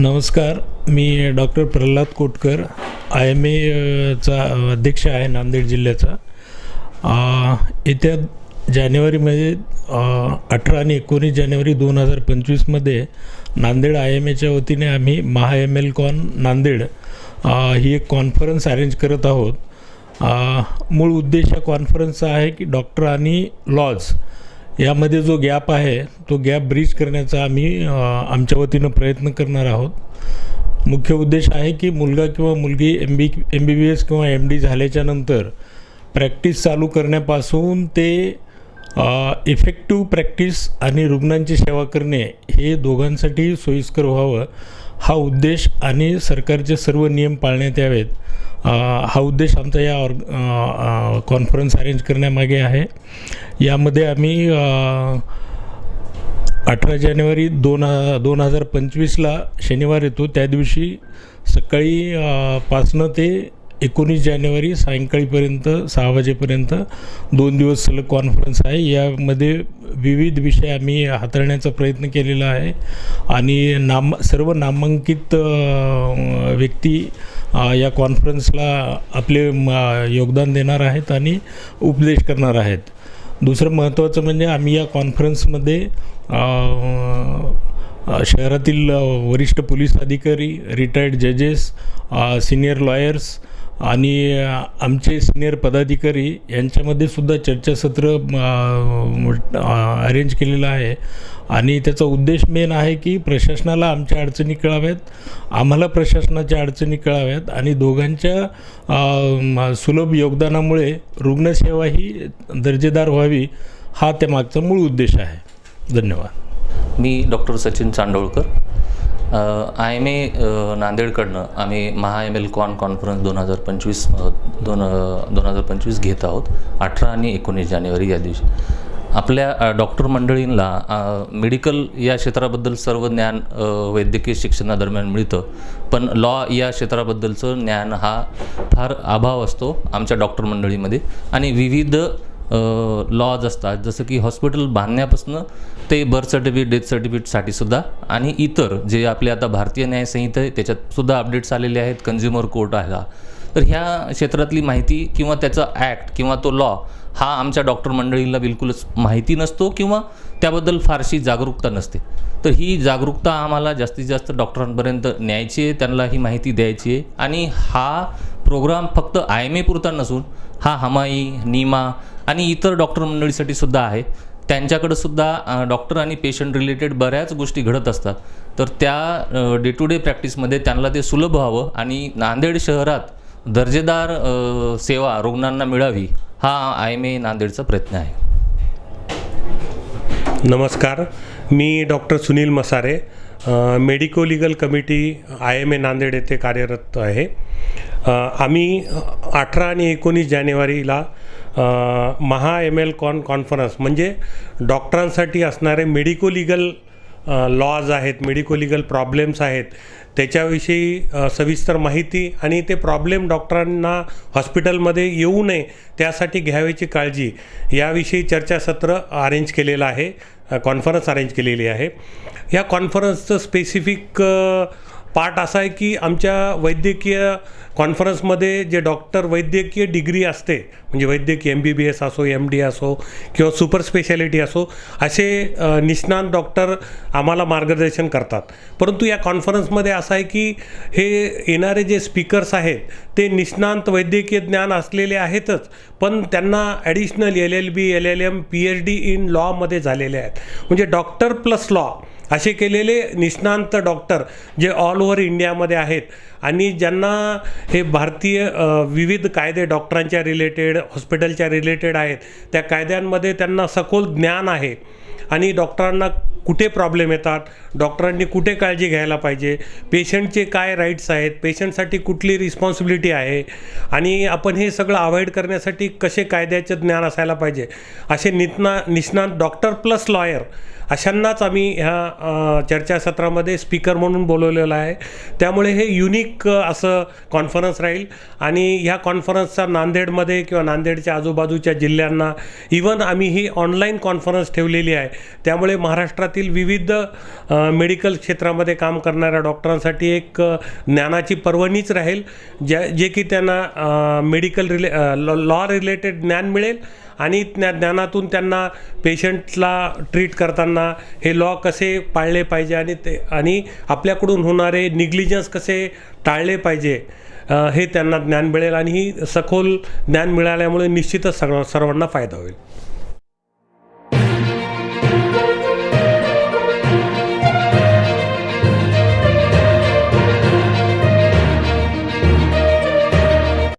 नमस्कार मी doctor Pralhad Kotkar I M एचा अध्यक्ष आहे नांदेड जिल्ह्याचा. येत्या जानेवारीमध्ये अठरा आणि एकोणीस जानेवारी दोन हजार पंचवीसमध्ये नांदेड आय एम एच्या वतीने आम्ही Maha M L con Nanded ही एक कॉन्फरन्स अरेंज करत आहोत. मूळ उद्देश या कॉन्फरन्सचा आहे की डॉक्टर आणि लॉज यामध्ये जो गॅप आहे तो गॅप ब्रिज करण्याचा आम्ही आमच्या वतीनं प्रयत्न करणार आहोत. मुख्य उद्देश आहे की मुलगा किंवा मुलगी M B M B B S किंवा एम डी झाल्याच्यानंतर प्रॅक्टिस चालू करण्यापासून ते इफेक्टिव्ह प्रॅक्टिस आणि रुग्णांची सेवा करणे हे दोघांसाठी सोयीस्कर व्हावं. हा उद्देश आणि सरकारचे सर्व नियम पाळण्यात यावेत. हा उद्देश आमचा या ऑर्ग कॉन्फरन्स अरेंज करण्यामागे आहे. यामध्ये आम्ही अठरा जानेवारी दोन दोन हजार पंचवीसला शनिवार येतो. त्या दिवशी सकाळी पाचनं ते एकोणीस जानेवारी सायंकाळीपर्यंत सहा वाजेपर्यंत दोन दिवस सलग कॉन्फरन्स आहे. यामध्ये विविध विषय आम्ही हाताळण्याचा प्रयत्न केलेला आहे. आणि नाम सर्व नामांकित व्यक्ती या कॉन्फरन्सला आपले योगदान देणार आहेत आणि उपदेश करणार आहेत. दुसरं महत्त्वाचं म्हणजे आम्ही या कॉन्फरन्समध्ये शहरातील वरिष्ठ पोलीस अधिकारी रिटायर्ड जजेस सिनियर लॉयर्स आणि आमचे सिनियर पदाधिकारी यांच्यामध्ये सुद्धा चर्चासत्र अरेंज केलेलं आहे. आणि त्याचा उद्देश मेन आहे की प्रशासनाला आमच्या अडचणी कळाव्यात आम्हाला प्रशासनाच्या अडचणी कळाव्यात आणि दोघांच्या सुलभ योगदानामुळे रुग्णसेवा ही दर्जेदार व्हावी हा त्यामागचा मूळ उद्देश आहे. धन्यवाद. मी doctor Sachin Chandolkar. I M A नांदेडकडनं आम्ही Maha M L con conference दोन हजार पंचवीस दोन दोन हजार पंचवीस घेत आहोत अठरा आणि एकोणीस जानेवारी या दिवशी. आपल्या डॉक्टर मंडळींना मेडिकल या क्षेत्राबद्दल सर्व ज्ञान वैद्यकीय शिक्षणादरम्यान मिळतं पण लॉ या क्षेत्राबद्दलचं ज्ञान हा फार अभाव असतो आमच्या डॉक्टर मंडळीमध्ये. आणि विविध लॉज असतात. जसं की हॉस्पिटल बांधण्यापासून ते बर्थ सर्टिफिकेट डेथ सर्टिफिकेटसाठी सुद्धा आणि इतर जे आपले आता भारतीय न्यायसंहिता आहे त्याच्यात सुद्धा अपडेट्स आलेले आहेत कन्झ्युमर कोर्ट आहे तर ह्या क्षेत्रातली माहिती किंवा त्याचा ॲक्ट किंवा तो लॉ हा आमच्या डॉक्टर मंडळीला बिलकुलच माहिती नसतो किंवा त्याबद्दल फारशी जागरूकता नसते. तर ही जागरूकता आम्हाला जास्तीत जास्त डॉक्टरांपर्यंत न्यायची आहे त्यांना ही माहिती द्यायची आहे आणि हा प्रोग्राम फक्त आय एम ए पुरता नसून हा हमाई नीमा आणि इतर डॉक्टर मंडळीसाठी सुद्धा आहे. त्यांच्याकडं सुद्धा डॉक्टर आणि पेशंट रिलेटेड बऱ्याच गोष्टी घडत असतात. तर त्या डे टू डे प्रॅक्टिसमध्ये त्यांना ते सुलभ व्हावं आणि नांदेड शहरात दर्जेदार सेवा रुग्णांना मिळावी हा आय एम ए नांदेडचा प्रयत्न आहे. नमस्कार. मी doctor Sunil Masare medico legal committee I M A Nanded येथे कार्यरत आहे. आम्ही अठरा आणि एकोणीस जानेवारीला Maha M L con conference म्हणजे डॉक्टरांसाठी असणारे मेडिको लिगल लॉज आहेत मेडिको लिगल प्रॉब्लेम्स आहेत त्याच्याविषयी सविस्तर माहिती आणि ते प्रॉब्लेम डॉक्टरांना हॉस्पिटलमध्ये येऊ नये त्यासाठी घ्यावयाची काळजी याविषयी चर्चासत्र अरेंज केलेलं आहे कॉन्फरन्स अरेंज केलेली आहे. या कॉन्फरन्सचं स्पेसिफिक पार्ट असा आहे की आमच्या वैद्यकीय कॉन्फरन्समध्ये जे डॉक्टर वैद्यकीय डिग्री असते म्हणजे वैद्यकीय एम बी बी एस असो एम डी असो किंवा सुपर स्पेशालिटी असो असे निष्णात डॉक्टर आम्हाला मार्गदर्शन करतात. परंतु या कॉन्फरन्समध्ये असं आहे की हे येणारे जे स्पीकर्स आहेत ते निष्णांत वैद्यकीय ज्ञान असलेले आहेतच पण त्यांना additional L L B L L M P H D in लॉमध्ये झालेले आहेत. म्हणजे डॉक्टर प्लस लॉ असे केलेले निष्णांत डॉक्टर जे ऑल ओव्हर इंडियामध्ये आहेत. आणि ज्यांना हे भारतीय विविध कायदे डॉक्टरांच्या रिलेटेड हॉस्पिटलच्या रिलेटेड आहेत त्या कायद्यांमध्ये त्यांना सखोल ज्ञान आहे. आणि डॉक्टरांना कुठे प्रॉब्लेम येतात? डॉक्टरांनी कुठे काळजी घ्यायला पाहिजे? पेशंटचे काय राईट्स आहेत? पेशंटसाठी कुठली रिस्पॉन्सिबिलिटी आहे? आणि आपण हे सगळं अवॉइड करण्यासाठी कसे कायद्याचे ज्ञान असायला पाहिजे? असे नितना निष्णात डॉक्टर प्लस लॉयर अशांनाच आम्ही ह्या चर्चासत्रामध्ये स्पीकर म्हणून बोलवलेलं आहे. त्यामुळे हे युनिक असं कॉन्फरन्स राहील. आणि ह्या कॉन्फरन्सचा नांदेडमध्ये किंवा नांदेडच्या आजूबाजूच्या जिल्ह्यांना इवन आम्ही ही ऑनलाईन कॉन्फरन्स ठेवलेली आहे. त्यामुळे महाराष्ट्रातील विविध मेडिकल क्षेत्रामध्ये काम करणाऱ्या डॉक्टरांसाठी एक ज्ञानाची पर्वणीच राहील ज्या जे की त्यांना मेडिकल रिले लॉ रिलेटेड ज्ञान मिळेल आणि त्या ज्ञानातून त्यांना पेशंटला ट्रीट करताना हे लॉ कसे पाळले पाहिजे आणि ते आणि आपल्याकडून होणारे निग्लिजन्स कसे टाळले पाहिजे हे त्यांना ज्ञान मिळेल आणि ही सखोल ज्ञान मिळाल्यामुळे निश्चितच सर्व सर्वांना फायदा होईल.